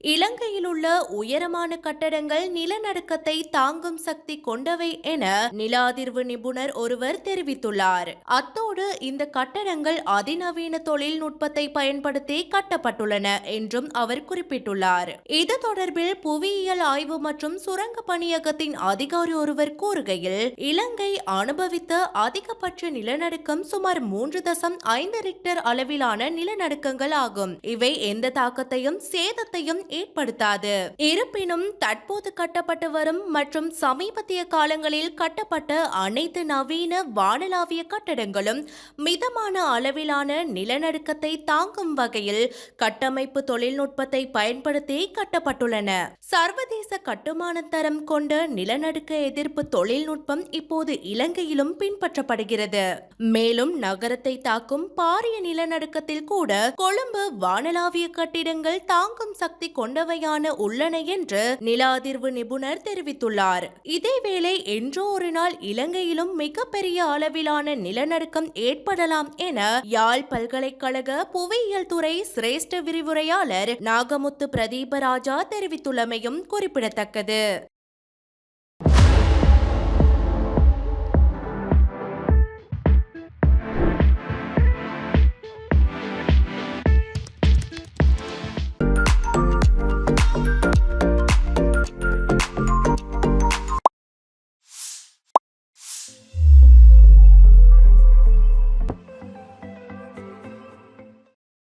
இலங்கையில் உள்ள உயரமான கட்டடங்கள் நிலநடுக்கத்தை தாங்கும் சக்தி கொண்டவை என நில அதிர்வு நிபுணர் ஒருவர் தெரிவித்துள்ளார். அத்தோடு இந்த கட்டடங்கள் அதிநவீன தொழில்நுட்பத்தை பயன்படுத்தி கட்டப்பட்டுள்ளன என்றும் அவர் குறிப்பிட்டுள்ளார். இது தொடர்பில் புவியியல் ஆய்வு மற்றும் சுரங்க பணியகத்தின் அதிகாரி ஒருவர் கூறுகையில் இலங்கை அனுபவித்த அதிகபட்ச நிலநடுக்கம் சுமார் மூன்று தசம் ஐந்து ரிக்டர் அளவிலான நிலநடுக்கங்கள் ஆகும். இவை எந்த தாக்கத்தையும் சேதத்தையும் ஏற்படுத்தாது. இருப்பினும் தற்போது கட்டப்பட்டு வரும் மற்றும் சமீபத்திய காலங்களில் கட்டப்பட்ட அனைத்து நவீன வானளாவிய கட்டடங்களும் மிதமான அளவிலான நிலநடுக்கத்தை தாங்கும் வகையில் கட்டமைப்பு தொழில்நுட்பத்தை பயன்படுத்தி கட்டப்பட்டுள்ளன. சர்வதேச கட்டுமான தரம் கொண்ட நிலநடுக்க எதிர்ப்பு தொழில்நுட்பம் இப்போது இலங்கையிலும் பின்பற்றப்படுகிறது. மேலும் நகரத்தை தாக்கும் பாரிய நிலநடுக்கத்தில் கூட கொழும்பு வானளாவிய கட்டிடங்கள் தாங்கும் சக்தி கொண்டவையான உள்ளன என்று நில அதிர்வு நிபுணர் தெரிவித்துள்ளார். இதேவேளை என்றோ ஒரு நாள் இலங்கையிலும் மிகப்பெரிய அளவிலான நிலநடுக்கம் ஏற்படலாம் என யாழ் பல்கலைக்கழக புவியியல் துறை சிரேஷ்ட விரிவுரையாளர் நாகமுத்து பிரதீபராஜா தெரிவித்துள்ளமையும் குறிப்பிடத்தக்கது.